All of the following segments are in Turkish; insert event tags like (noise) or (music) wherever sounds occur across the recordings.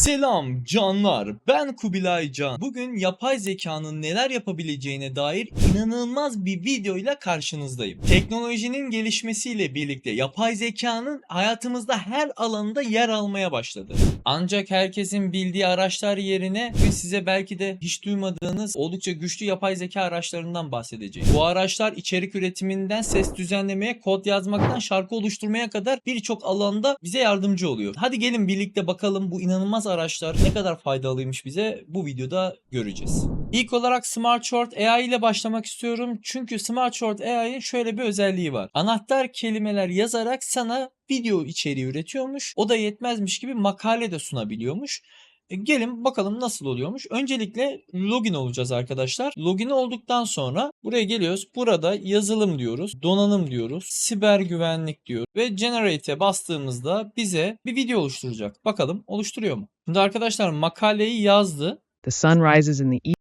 Selam canlar, ben Kubilay Can. Bugün yapay zekanın neler yapabileceğine dair inanılmaz bir videoyla karşınızdayım. Teknolojinin gelişmesiyle birlikte yapay zekanın hayatımızda her alanında yer almaya başladı. Ancak herkesin bildiği araçlar yerine size belki de hiç duymadığınız oldukça güçlü yapay zeka araçlarından bahsedeceğim. Bu araçlar içerik üretiminden ses düzenlemeye, kod yazmaktan şarkı oluşturmaya kadar birçok alanda bize yardımcı oluyor. Hadi gelin birlikte bakalım bu inanılmaz araçlar ne kadar faydalıymış bize bu videoda göreceğiz. İlk olarak Smart Short AI ile başlamak istiyorum. Çünkü Smart Short AI'nin şöyle bir özelliği var. Anahtar kelimeler yazarak sana video içeriği üretiyormuş. O da yetmezmiş gibi makale de sunabiliyormuş. E, Gelin bakalım nasıl oluyormuş. Öncelikle login olacağız arkadaşlar. Login olduktan sonra buraya geliyoruz. Burada yazılım diyoruz. Donanım diyoruz. Siber güvenlik diyor. Ve generate'e bastığımızda bize bir video oluşturacak. Bakalım oluşturuyor mu? Şimdi arkadaşlar makaleyi yazdı. The sun rises in the east,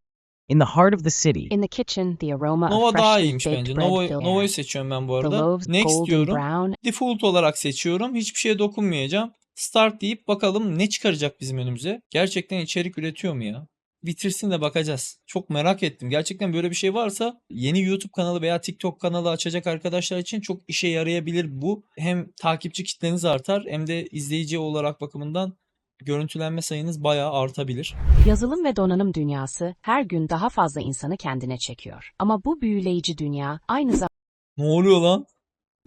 in the heart of the city. In the kitchen, the aroma Nova of daha freshly iyiymiş baked bence. Nova, Nova'yı seçiyorum ben bu arada. loaves Next diyorum. brown Default olarak seçiyorum. Hiçbir şeye dokunmayacağım. Start deyip bakalım ne çıkaracak bizim önümüze. Gerçekten içerik üretiyor mu ya? Bitirsin de bakacağız. Çok merak ettim. Gerçekten böyle bir şey varsa yeni YouTube kanalı veya TikTok kanalı açacak arkadaşlar için çok işe yarayabilir bu. Hem takipçi kitleniz artar hem de izleyici olarak bakımından görüntülenme sayınız bayağı artabilir. Yazılım ve donanım dünyası her gün daha fazla insanı kendine çekiyor. Ama bu büyüleyici dünya aynı Ne oluyor lan?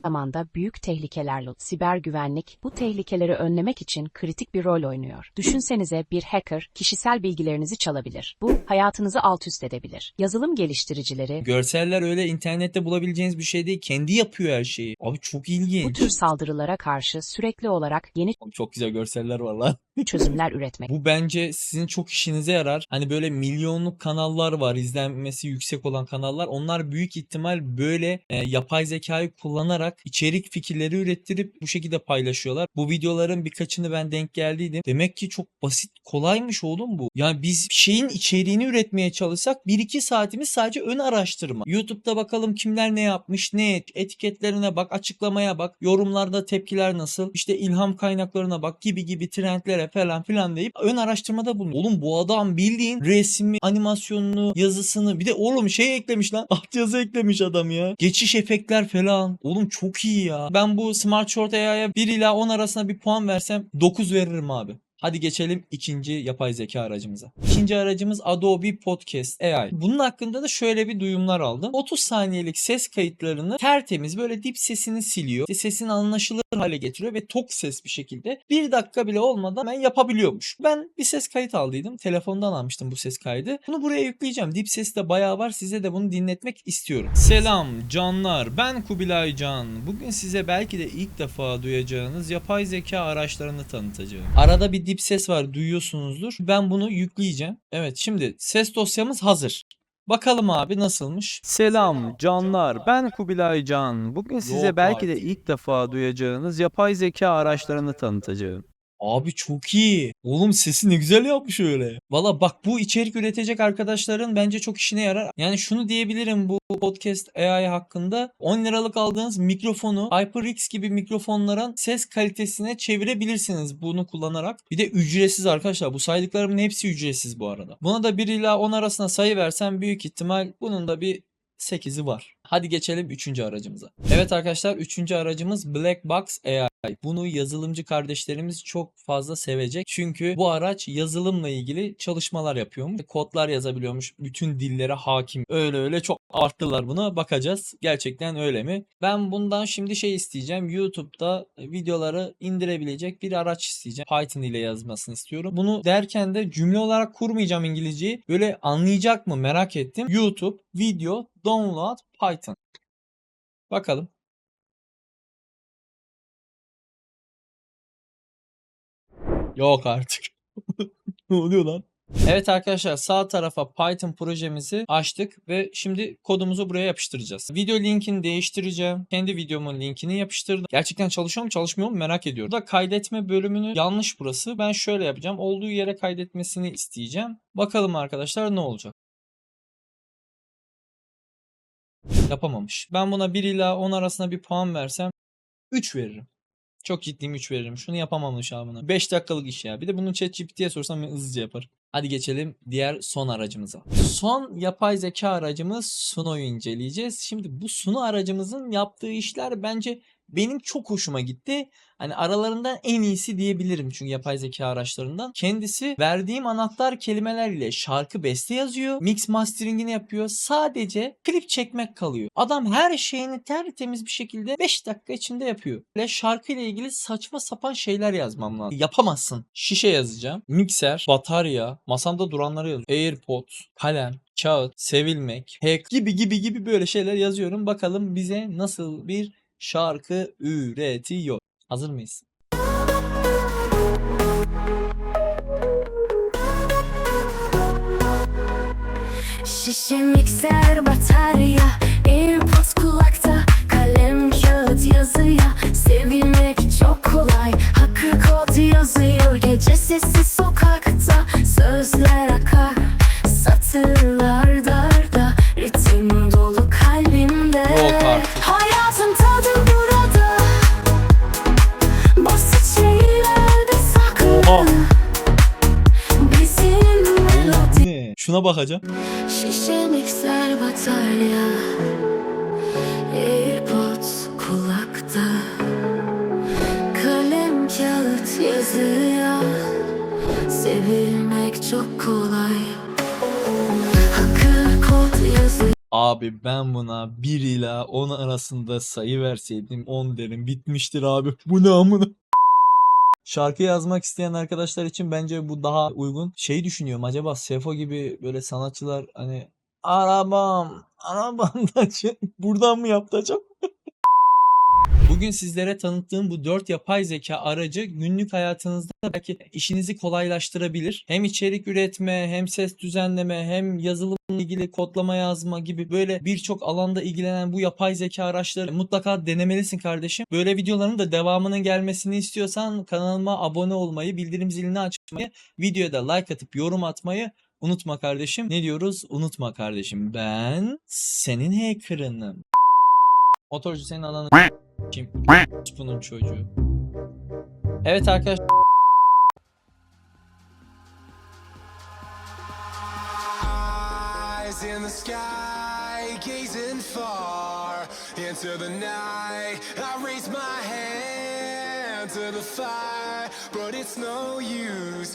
zamanda büyük tehlikelerle siber güvenlik bu tehlikeleri önlemek için kritik bir rol oynuyor. Düşünsenize bir hacker kişisel bilgilerinizi çalabilir. Bu hayatınızı alt üst edebilir. Yazılım geliştiricileri Görseller öyle internette bulabileceğiniz bir şey değil. Kendi yapıyor her şeyi. Abi çok ilginç. bu tür saldırılara karşı sürekli olarak yeni Abi Çok güzel görseller var lan. Çözümler üretmek. Bu bence sizin çok işinize yarar. Hani böyle milyonluk kanallar var, izlenmesi yüksek olan kanallar. Onlar büyük ihtimal böyle e, yapay zekayı kullanarak içerik fikirleri ürettirip bu şekilde paylaşıyorlar. Bu videoların birkaçını ben denk geldiydim. Demek ki çok basit, kolaymış oğlum bu. Yani biz şeyin içeriğini üretmeye çalışsak 1-2 saatimiz sadece ön araştırma. YouTube'da bakalım kimler ne yapmış, ne et, etiketlerine bak, açıklamaya bak, yorumlarda tepkiler nasıl, işte ilham kaynaklarına bak gibi gibi trendlere falan filan deyip ön araştırmada bulun. Oğlum bu adam bildiğin resmi, animasyonunu, yazısını bir de oğlum şey eklemiş lan. (laughs) Altyazı eklemiş adam ya. Geçiş efektler falan. Oğlum çok iyi ya. Ben bu Smart Short AI'ya 1 ila 10 arasında bir puan versem 9 veririm abi. Hadi geçelim ikinci yapay zeka aracımıza. İkinci aracımız Adobe Podcast AI. Bunun hakkında da şöyle bir duyumlar aldım. 30 saniyelik ses kayıtlarını tertemiz böyle dip sesini siliyor. İşte sesini anlaşılır hale getiriyor ve tok ses bir şekilde bir dakika bile olmadan ben yapabiliyormuş. Ben bir ses kayıt aldıydım. Telefondan almıştım bu ses kaydı. Bunu buraya yükleyeceğim. Dip sesi de bayağı var. Size de bunu dinletmek istiyorum. Selam canlar. Ben Kubilay Can. Bugün size belki de ilk defa duyacağınız yapay zeka araçlarını tanıtacağım. Arada bir dip ses var duyuyorsunuzdur. Ben bunu yükleyeceğim. Evet şimdi ses dosyamız hazır. Bakalım abi nasılmış? Selam canlar ben Kubilay Can. Bugün size Yok belki de artık. ilk defa duyacağınız yapay zeka araçlarını tanıtacağım. Abi çok iyi. Oğlum sesi ne güzel yapmış öyle. Valla bak bu içerik üretecek arkadaşların bence çok işine yarar. Yani şunu diyebilirim bu podcast AI hakkında. 10 liralık aldığınız mikrofonu HyperX gibi mikrofonların ses kalitesine çevirebilirsiniz bunu kullanarak. Bir de ücretsiz arkadaşlar. Bu saydıklarımın hepsi ücretsiz bu arada. Buna da 1 ila 10 arasında sayı versem büyük ihtimal bunun da bir 8'i var. Hadi geçelim 3. aracımıza. Evet arkadaşlar 3. aracımız Black Box AI. Bunu yazılımcı kardeşlerimiz çok fazla sevecek. Çünkü bu araç yazılımla ilgili çalışmalar yapıyormuş. Kodlar yazabiliyormuş. Bütün dillere hakim. Öyle öyle çok arttılar bunu. Bakacağız. Gerçekten öyle mi? Ben bundan şimdi şey isteyeceğim. YouTube'da videoları indirebilecek bir araç isteyeceğim. Python ile yazmasını istiyorum. Bunu derken de cümle olarak kurmayacağım İngilizceyi. Böyle anlayacak mı merak ettim. YouTube video download Python. Bakalım. Yok artık. (laughs) ne oluyor lan? Evet arkadaşlar sağ tarafa Python projemizi açtık ve şimdi kodumuzu buraya yapıştıracağız. Video linkini değiştireceğim. Kendi videomun linkini yapıştırdım. Gerçekten çalışıyor mu çalışmıyor mu merak ediyorum. Burada kaydetme bölümünü yanlış burası. Ben şöyle yapacağım. Olduğu yere kaydetmesini isteyeceğim. Bakalım arkadaşlar ne olacak. Yapamamış. Ben buna 1 ila 10 arasında bir puan versem 3 veririm. Çok ciddiyim 3 veririm. Şunu yapamamış abına. 5 dakikalık iş ya. Bir de bunu ChatGPT'ye sorsam hızlıca yapar. Hadi geçelim diğer son aracımıza. Son yapay zeka aracımız Suno'yu inceleyeceğiz. Şimdi bu Suno aracımızın yaptığı işler bence benim çok hoşuma gitti. Hani aralarından en iyisi diyebilirim çünkü yapay zeka araçlarından. Kendisi verdiğim anahtar kelimelerle şarkı beste yazıyor. Mix masteringini yapıyor. Sadece klip çekmek kalıyor. Adam her şeyini tertemiz bir şekilde 5 dakika içinde yapıyor. Ve şarkıyla ilgili saçma sapan şeyler yazmam lazım. Yapamazsın. Şişe yazacağım. Mikser, batarya, masamda duranları yazıyorum. AirPods, kalem, kağıt, sevilmek, hack gibi gibi gibi böyle şeyler yazıyorum. Bakalım bize nasıl bir şarkı üretiyor. Hazır mıyız? Şişe mikser batarya Airpods kulakta Kalem kağıt yazıya Sevilmek çok kolay Hakkı kod yazıyor Gece sessiz sokakta Sözler akar Satırlar Şuna bakacağım. Şişe mikser batarya Airpods kulakta Kalem kağıt yazıya Sevilmek çok kolay kod Abi ben buna 1 ila 10 arasında sayı verseydim 10 derim. Bitmiştir abi. Bu ne amına? Şarkı yazmak isteyen arkadaşlar için bence bu daha uygun. Şey düşünüyorum acaba Sefo gibi böyle sanatçılar hani arabam arabamdan (laughs) şey- buradan mı yaptı acaba? Bugün sizlere tanıttığım bu 4 yapay zeka aracı günlük hayatınızda belki işinizi kolaylaştırabilir. Hem içerik üretme, hem ses düzenleme, hem yazılımla ilgili kodlama yazma gibi böyle birçok alanda ilgilenen bu yapay zeka araçları mutlaka denemelisin kardeşim. Böyle videoların da devamının gelmesini istiyorsan kanalıma abone olmayı, bildirim zilini açmayı, videoya da like atıp yorum atmayı unutma kardeşim. Ne diyoruz? Unutma kardeşim. Ben senin hacker'ınım. Motorcu senin ananı kim? Bunun çocuğu. Evet arkadaşlar. İn the sky, gazing far into the night. I raise my hand to the fire, but it's no use.